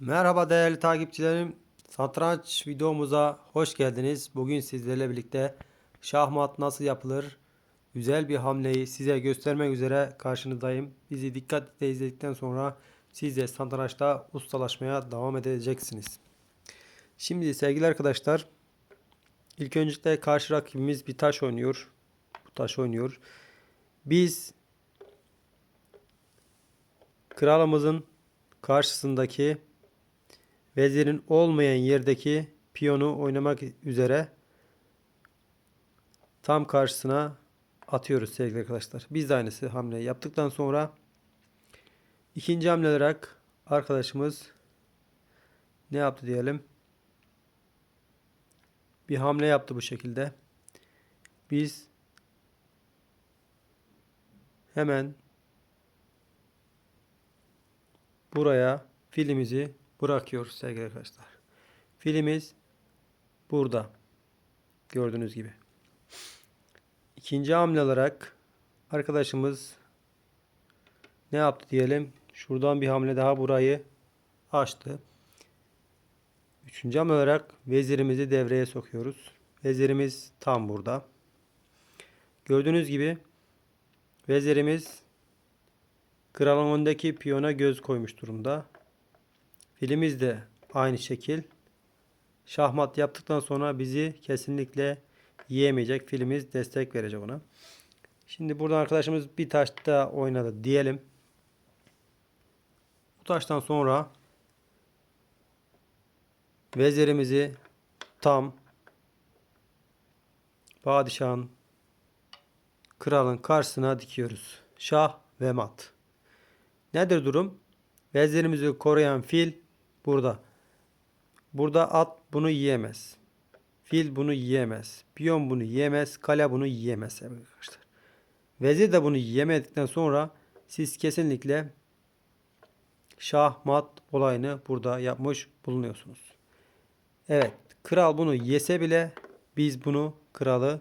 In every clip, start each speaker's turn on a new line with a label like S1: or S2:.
S1: Merhaba değerli takipçilerim. Satranç videomuza hoş geldiniz. Bugün sizlerle birlikte şahmat nasıl yapılır? Güzel bir hamleyi size göstermek üzere karşınızdayım. Bizi dikkatle izledikten sonra siz de satrançta ustalaşmaya devam edeceksiniz. Şimdi sevgili arkadaşlar ilk öncelikle karşı rakibimiz bir taş oynuyor. Bu taş oynuyor. Biz kralımızın karşısındaki vezirin olmayan yerdeki piyonu oynamak üzere tam karşısına atıyoruz sevgili arkadaşlar. Biz de aynısı hamle yaptıktan sonra ikinci hamle olarak arkadaşımız ne yaptı diyelim. Bir hamle yaptı bu şekilde. Biz hemen buraya filimizi bırakıyoruz sevgili arkadaşlar. Filimiz burada. Gördüğünüz gibi. İkinci hamle olarak arkadaşımız ne yaptı diyelim. Şuradan bir hamle daha burayı açtı. Üçüncü hamle olarak vezirimizi devreye sokuyoruz. Vezirimiz tam burada. Gördüğünüz gibi vezirimiz kralın önündeki piyona göz koymuş durumda. Filimiz de aynı şekil. Şahmat yaptıktan sonra bizi kesinlikle yiyemeyecek. Filimiz destek verecek ona. Şimdi burada arkadaşımız bir taş daha oynadı diyelim. Bu taştan sonra vezirimizi tam padişahın kralın karşısına dikiyoruz. Şah ve mat. Nedir durum? Vezirimizi koruyan fil burada. Burada at bunu yiyemez. Fil bunu yiyemez. Piyon bunu yiyemez. Kale bunu yiyemez arkadaşlar. Vezir de bunu yiyemedikten sonra siz kesinlikle şahmat olayını burada yapmış bulunuyorsunuz. Evet. Kral bunu yese bile biz bunu kralı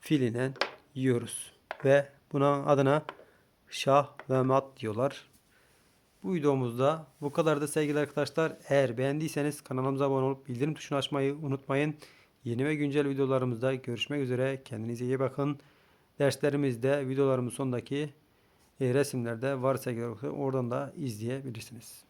S1: filine yiyoruz. Ve buna adına şah ve mat diyorlar. Bu videomuzda bu kadar da sevgili arkadaşlar. Eğer beğendiyseniz kanalımıza abone olup bildirim tuşunu açmayı unutmayın. Yeni ve güncel videolarımızda görüşmek üzere. Kendinize iyi bakın. Derslerimizde videolarımın sonundaki e, resimlerde var sevgili arkadaşlar. Oradan da izleyebilirsiniz.